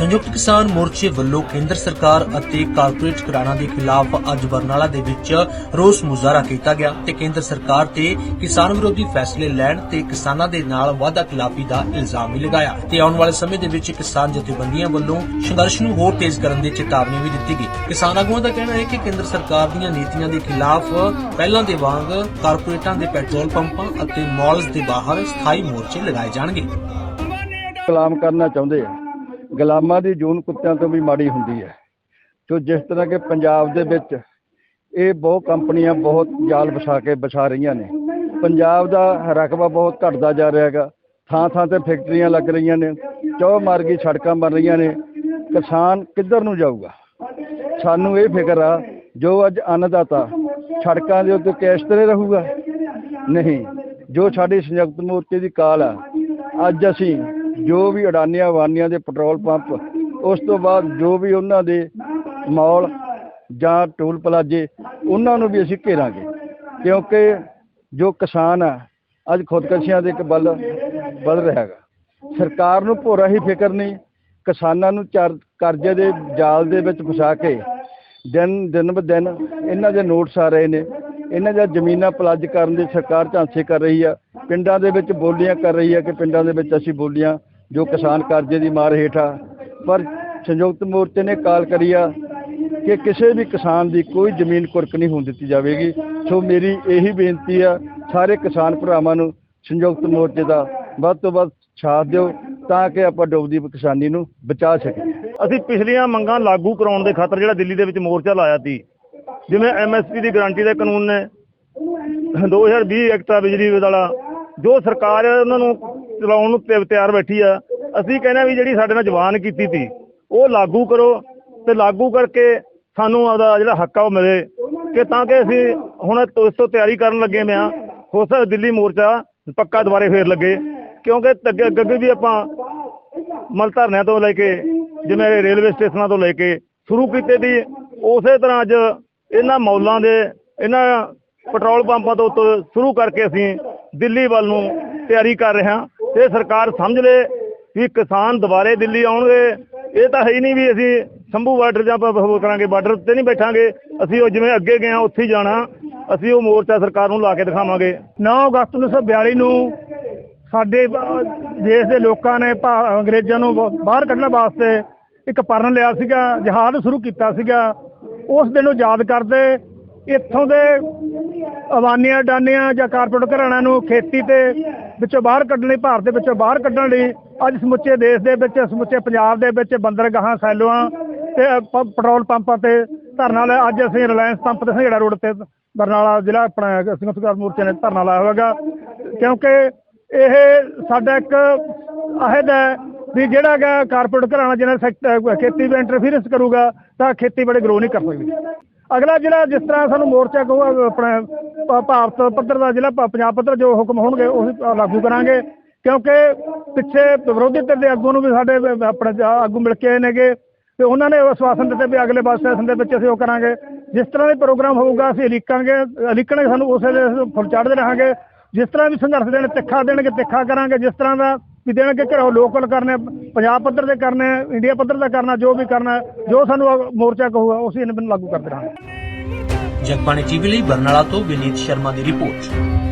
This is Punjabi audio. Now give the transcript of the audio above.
ਸੰਯੁਕਤ ਕਿਸਾਨ ਮੋਰਚੇ ਵੱਲੋਂ ਕੇਂਦਰ ਸਰਕਾਰ ਅਤੇ ਕਾਰਪੋਰੇਟ ਘਰਾਣਾ ਦੇ ਖਿਲਾਫ ਅੱਜ ਬਰਨਾਲਾ ਦੇ ਵਿੱਚ ਰੋਸ ਮੁਜ਼ਾਹਰਾ ਕੀਤਾ ਗਿਆ ਤੇ ਕੇਂਦਰ ਸਰਕਾਰ ਤੇ ਕਿਸਾਨ ਵਿਰੋਧੀ ਫੈਸਲੇ ਲੈਣ ਤੇ ਕਿਸਾਨਾਂ ਦੇ ਨਾਲ ਵਾਅਦਾ ਖਿਲਾਫੀ ਦਾ ਇਲਜ਼ਾਮ ਵੀ ਲਗਾਇਆ। ਤੇ ਆਉਣ ਵਾਲੇ ਸਮੇਂ ਦੇ ਵਿੱਚ ਕਿਸਾਨ ਜਥੇਬੰਦੀਆਂ ਵੱਲੋਂ ਸੰਘਰਸ਼ ਨੂੰ ਹੋਰ ਤੇਜ਼ ਕਰਨ ਦੀ ਚੇਤਾਵਨੀ ਵੀ ਦਿੱਤੀ ਗਈ। ਕਿਸਾਨ ਆਗੂਆਂ ਦਾ ਕਹਿਣਾ ਹੈ ਕਿ ਕੇਂਦਰ ਸਰਕਾਰ ਦੀਆਂ ਨੀਤੀਆਂ ਦੇ ਖਿਲਾਫ ਪਹਿਲਾਂ ਦੇ ਵਾਂਗ ਕਾਰਪੋਰੇਟਾਂ ਦੇ ਪੈਟਰੋਲ ਪੰਪਾਂ ਅਤੇ ਮਾਲਸ ਦੇ ਬਾਹਰ ਸਥਾਈ ਮੋਰਚੇ ਲਗਾਏ ਜਾਣਗੇ। ਗੁਲਾਮ ਕਰਨਾ ਚਾਹੁੰਦੇ ਆ। ਗੁਲਾਮਾਂ ਦੀ ਜੂਨ ਕੁੱਤਿਆਂ ਤੋਂ ਵੀ ਮਾੜੀ ਹੁੰਦੀ ਹੈ। ਸੋ ਜਿਸ ਤਰ੍ਹਾਂ ਕਿ ਪੰਜਾਬ ਦੇ ਵਿੱਚ ਇਹ ਬਹੁਤ ਕੰਪਨੀਆਂ ਬਹੁਤ ਜਾਲ ਵਿਛਾ ਕੇ ਵਿਛਾ ਰਹੀਆਂ ਨੇ। ਪੰਜਾਬ ਦਾ ਰਕਬਾ ਬਹੁਤ ਘਟਦਾ ਜਾ ਰਿਹਾ ਹੈਗਾ। ਥਾਂ ਥਾਂ ਤੇ ਫੈਕਟਰੀਆਂ ਲੱਗ ਰਹੀਆਂ ਨੇ। ਚੌ ਮਾਰਗੀ ਸੜਕਾਂ ਬਣ ਰਹੀਆਂ ਨੇ। ਕਿਸਾਨ ਕਿੱਧਰ ਨੂੰ ਜਾਊਗਾ? ਸਾਨੂੰ ਇਹ ਫਿਕਰ ਆ, ਜੋ ਅੱਜ ਅੰਨਦਾਤਾ ਸੜਕਾਂ ਦੇ ਉੱਤੇ ਕੈਸ਼ ਤਰ੍ਹਾਂ ਰਹੂਗਾ? ਨਹੀਂ। ਜੋ ਸਾਡੀ ਸੰਯੁਕਤ ਮੋਰਚੇ ਦੀ ਕਾਲ ਆ, ਅੱਜ ਅਸੀਂ ਜੋ ਵੀ ਅਡਾਨੀਆਂ ਵਾਨੀਆਂ ਦੇ ਪੈਟਰੋਲ ਪੰਪ, ਉਸ ਤੋਂ ਬਾਅਦ ਜੋ ਵੀ ਉਹਨਾਂ ਦੇ ਮਾਲ ਜਾਂ ਟੋਲ ਪਲਾਜੇ, ਉਹਨਾਂ ਨੂੰ ਵੀ ਅਸੀਂ ਘੇਰਾਂਗੇ। ਕਿਉਂਕਿ ਜੋ ਕਿਸਾਨ ਆ, ਅੱਜ ਖੁਦਕਸ਼ੀਆਂ ਦੇ ਇੱਕ ਬਲ ਵੱਧ ਰਿਹਾ ਹੈਗਾ। ਸਰਕਾਰ ਨੂੰ ਭੋਰਾ ਹੀ ਫਿਕਰ ਨਹੀਂ, ਕਿਸਾਨਾਂ ਨੂੰ ਚਰ- ਕਰਜ਼ੇ ਦੇ ਜਾਲ ਦੇ ਵਿੱਚ ਫਸਾ ਕੇ ਦਿਨ ਦਿਨ ਬ ਦਿਨ ਇਹਨਾਂ ਦੇ ਨੋਟਸ ਆ ਰਹੇ ਨੇ। ਇਹਨਾਂ ਦੀਆਂ ਜ਼ਮੀਨਾਂ ਪਲੱਜ ਕਰਨ ਦੀ ਸਰਕਾਰ ਝਾਂਸੇ ਕਰ ਰਹੀ ਆ। ਪਿੰਡਾਂ ਦੇ ਵਿੱਚ ਬੋਲੀਆਂ ਕਰ ਰਹੀ ਆ ਕਿ ਪਿੰਡਾਂ ਦੇ ਵਿੱਚ ਅਸੀਂ ਬੋਲੀਆਂ। ਜੋ ਕਿਸਾਨ ਕਰਜ਼ੇ ਦੀ ਮਾਰ ਹੇਠ ਆ ਪਰ ਸੰਯੁਕਤ ਮੋਰਚੇ ਨੇ ਕਾਲ ਕਰੀ ਆ ਕਿ ਕਿਸੇ ਵੀ ਕਿਸਾਨ ਦੀ ਕੋਈ ਜ਼ਮੀਨ ਕੁਰਕ ਨਹੀਂ ਹੋਣ ਦਿੱਤੀ ਜਾਵੇਗੀ। ਸੋ ਮੇਰੀ ਇਹੀ ਬੇਨਤੀ ਆ, ਸਾਰੇ ਕਿਸਾਨ ਭਰਾਵਾਂ ਨੂੰ ਸੰਯੁਕਤ ਮੋਰਚੇ ਦਾ ਵੱਧ ਤੋਂ ਵੱਧ ਸਾਥ ਦਿਓ ਤਾਂ ਕਿ ਆਪਾਂ ਡੁੱਬਦੀ ਕਿਸਾਨੀ ਨੂੰ ਬਚਾ ਸਕੀਏ। ਅਸੀਂ ਪਿਛਲੀਆਂ ਮੰਗਾਂ ਲਾਗੂ ਕਰਾਉਣ ਦੇ ਖਾਤਰ ਜਿਹੜਾ ਦਿੱਲੀ ਦੇ ਵਿੱਚ ਮੋਰਚਾ ਲਾਇਆ ਸੀ, ਜਿਵੇਂ ਐਮਐਸਪੀ ਦੀ ਗਾਰੰਟੀ ਦੇ ਕਾਨੂੰਨ ਨੇ 2020 ਐਕਟ ਆ ਬਿਜਲੀ ਵਾਲਾ, ਜੋ ਸਰਕਾਰ ਉਹਨਾਂ ਨੂੰ ਚਲਾਉਣ ਨੂੰ ਤਿ- ਤਿਆਰ ਬੈਠੀ ਆ। ਅਸੀਂ ਕਹਿੰਦੇ ਆ ਵੀ ਜਿਹੜੀ ਸਾਡੇ ਨਾਲ ਜਵਾਨ ਕੀਤੀ ਸੀ, ਉਹ ਲਾਗੂ ਕਰੋ ਤੇ ਲਾਗੂ ਕਰਕੇ ਸਾਨੂੰ ਆਪਦਾ ਜਿਹੜਾ ਹੱਕ ਆ ਉਹ ਮਿਲੇ। ਕਿ ਤਾਂ ਕਿ ਅਸੀਂ ਹੁਣ ਇਸ ਤੋਂ ਤਿਆਰੀ ਕਰਨ ਲੱਗੇ ਮੈਂ ਹੋ ਸਕਦਾ ਦਿੱਲੀ ਮੋਰਚਾ ਪੱਕਾ ਦੁਬਾਰੇ ਫੇਰ ਲੱਗੇ। ਕਿਉਂਕਿ ਅੱਗੇ ਅੱਗੇ ਵੀ ਆਪਾਂ ਮਲ ਧਰਨਿਆਂ ਤੋਂ ਲੈ ਕੇ, ਜਿਵੇਂ ਰੇਲਵੇ ਸਟੇਸ਼ਨਾਂ ਤੋਂ ਲੈ ਕੇ ਸ਼ੁਰੂ ਕੀਤੇ ਦੀ ਉਸੇ ਤਰ੍ਹਾਂ ਅੱਜ ਇਹਨਾਂ ਮੌਲਾਂ ਦੇ, ਇਹਨਾਂ ਪੈਟਰੋਲ ਪੰਪਾਂ ਤੋਂ ਤੋਂ ਸ਼ੁਰੂ ਕਰਕੇ ਅਸੀਂ ਦਿੱਲੀ ਵੱਲ ਨੂੰ ਤਿਆਰੀ ਕਰ ਰਹੇ ਹਾਂ। ਤੇ ਸਰਕਾਰ ਸਮਝ ਲੇ ਵੀ ਕਿਸਾਨ ਦੁਬਾਰੇ ਦਿੱਲੀ ਆਉਣਗੇ। ਇਹ ਤਾਂ ਹੈ ਹੀ ਨਹੀਂ ਵੀ ਅਸੀਂ ਸ਼ੰਭੂ ਬਾਰਡਰ ਜਾਂ ਆਪਾਂ ਉਹ ਕਰਾਂਗੇ, ਬਾਰਡਰ ਤੇ ਨਹੀਂ ਬੈਠਾਂਗੇ। ਅਸੀਂ ਉਹ ਜਿਵੇਂ ਅੱਗੇ ਗਏ ਹਾਂ, ਉੱਥੇ ਹੀ ਜਾਣਾ। ਅਸੀਂ ਉਹ ਮੋਰਚਾ ਸਰਕਾਰ ਨੂੰ ਲਾ ਕੇ ਦਿਖਾਵਾਂਗੇ। 9 ਅਗਸਤ 1942 ਨੂੰ ਸਾਡੇ ਦੇਸ਼ ਦੇ ਲੋਕਾਂ ਨੇ ਭਾ- ਅੰਗਰੇਜ਼ਾਂ ਨੂੰ ਬਾਹਰ ਕੱਢਣ ਵਾਸਤੇ ਇੱਕ ਪਰਨ ਲਿਆ ਸੀਗਾ, ਜਹਾਜ਼ ਸ਼ੁਰੂ ਕੀਤਾ ਸੀਗਾ। ਉਸ ਦਿਨ ਨੂੰ ਯਾਦ ਕਰਦੇ, ਇੱਥੋਂ ਦੇ ਅਵਾਨੀਆਂ ਡਾਨੀਆਂ ਜਾਂ ਕਾਰਪੋਰੇਟ ਘਰਾਣਿਆਂ ਨੂੰ ਖੇਤੀ ਤੇ ਵਿੱਚੋਂ ਬਾਹਰ ਕੱਢਣ ਲਈ, ਭਾਰਤ ਦੇ ਵਿੱਚੋਂ ਬਾਹਰ ਕੱਢਣ ਲਈ, ਅੱਜ ਸਮੁੱਚੇ ਦੇਸ਼ ਦੇ ਵਿੱਚ, ਸਮੁੱਚੇ ਪੰਜਾਬ ਦੇ ਵਿੱਚ ਬੰਦਰਗਾਹਾਂ, ਸੈਲੋਆਂ ਤੇ ਪ- ਪੈਟਰੋਲ ਪੰਪਾਂ ਤੇ ਧਰਨਾ ਲਾਇਆ। ਅੱਜ ਅਸੀਂ ਰਿਲਾਇੰਸ ਪੰਪ ਤੇ ਸੰਘੇੜਾ ਰੋਡ ਤੇ ਬਰਨਾਲਾ ਜ਼ਿਲ੍ਹਾ ਆਪਣਾ ਸੰਯੁਕਤ ਕਿਸਾਨ ਮੋਰਚੇ ਨੇ ਧਰਨਾ ਲਾਇਆ ਹੋਵੇਗਾ ਕਿਉਂਕਿ ਇਹ ਸਾਡਾ ਇੱਕ ਅਹਿਦ ਹੈ ਵੀ ਜਿਹੜਾ ਹੈਗਾ ਕਾਰਪੋਰੇਟ ਘਰਾਣਾ ਜਿਹਨਾਂ ਸੈਕਟਰ ਖੇਤੀ ਵਿੱਚ ਇੰਟਰਫੀਰੈਂਸ ਕਰੂਗਾ, ਤਾਂ ਖੇਤੀ ਬੜੇ ਗਰੋ ਨਹੀਂ ਕਰ ਸਕਦੀ। ਅਗਲਾ ਜਿਹੜਾ ਜਿਸ ਤਰ੍ਹਾਂ ਸਾਨੂੰ ਮੋਰਚਾ ਕਹੂਗਾ, ਆਪਣਾ ਭ- ਭਾਰਤ ਪੱਧਰ ਦਾ ਜ਼ਿਲ੍ਹਾ ਪ- ਪੰਜਾਬ ਪੱਧਰ ਜੋ ਹੁਕਮ ਹੋਣਗੇ ਉਹ ਲਾਗੂ ਕਰਾਂਗੇ। ਕਿਉਂਕਿ ਪਿੱਛੇ ਵਿਰੋਧੀ ਧਿਰ ਦੇ ਆਗੂਆਂ ਨੂੰ ਵੀ ਸਾਡੇ ਵ- ਆਪਣੇ ਜ- ਆਗੂ ਮਿਲ ਕੇ ਆਏ ਨੇਗੇ। ਤੇ ਉਹਨਾਂ ਨੇ ਆਸ਼ਵਾਸਨ ਦਿੱਤੇ ਵੀ ਅਗਲੇ ਬੱਸ ਸਟੇਸ਼ਨ ਦੇ ਵਿੱਚ ਅਸੀਂ ਉਹ ਕਰਾਂਗੇ। ਜਿਸ ਤਰ੍ਹਾਂ ਦੇ ਪ੍ਰੋਗਰਾਮ ਹੋਊਗਾ, ਅਸੀਂ ਲਿਖਾਂਗੇ ਲਿਖਣਗੇ ਸਾਨੂੰ ਉਸੇ ਦੇ ਫੁੱਲ ਚੜ੍ਹਦੇ ਰਹਾਂਗੇ। ਜਿਸ ਤਰ੍ਹਾਂ ਵੀ ਸੰਘਰਸ਼ ਦੇਣ, ਤਿੱਖਾ ਦੇਣਗੇ, ਤਿੱਖਾ ਕਰਾਂਗੇ। ਜਿਸ ਤਰ੍ਹਾਂ ਦਾ ਵੀ ਦੇਣਗੇ ਘਰੋਂ ਲੋਕਲ ਕਰਨੇ, ਪੰਜਾਬ ਪੱਧਰ ਦੇ ਕਰਨੇ ਇੰਡੀਆ ਪੱਧਰ ਦਾ ਕਰਨਾ, ਜੋ ਵੀ ਕਰਨਾ, ਜੋ ਸਾਨੂੰ ਅਗ- ਮੋਰਚਾ ਕਹੂਗਾ ਉਸੇ ਨੂੰ ਲਾਗੂ ਕਰਦੇ ਰਹਾਂਗੇ। ਜਗਬਾਣੀ ਟੀਵੀ ਲਈ ਬਰਨਾਲਾ ਤੋਂ ਵਿਨੀਤ ਸ਼ਰਮਾ ਦੀ ਰਿਪੋਰਟ।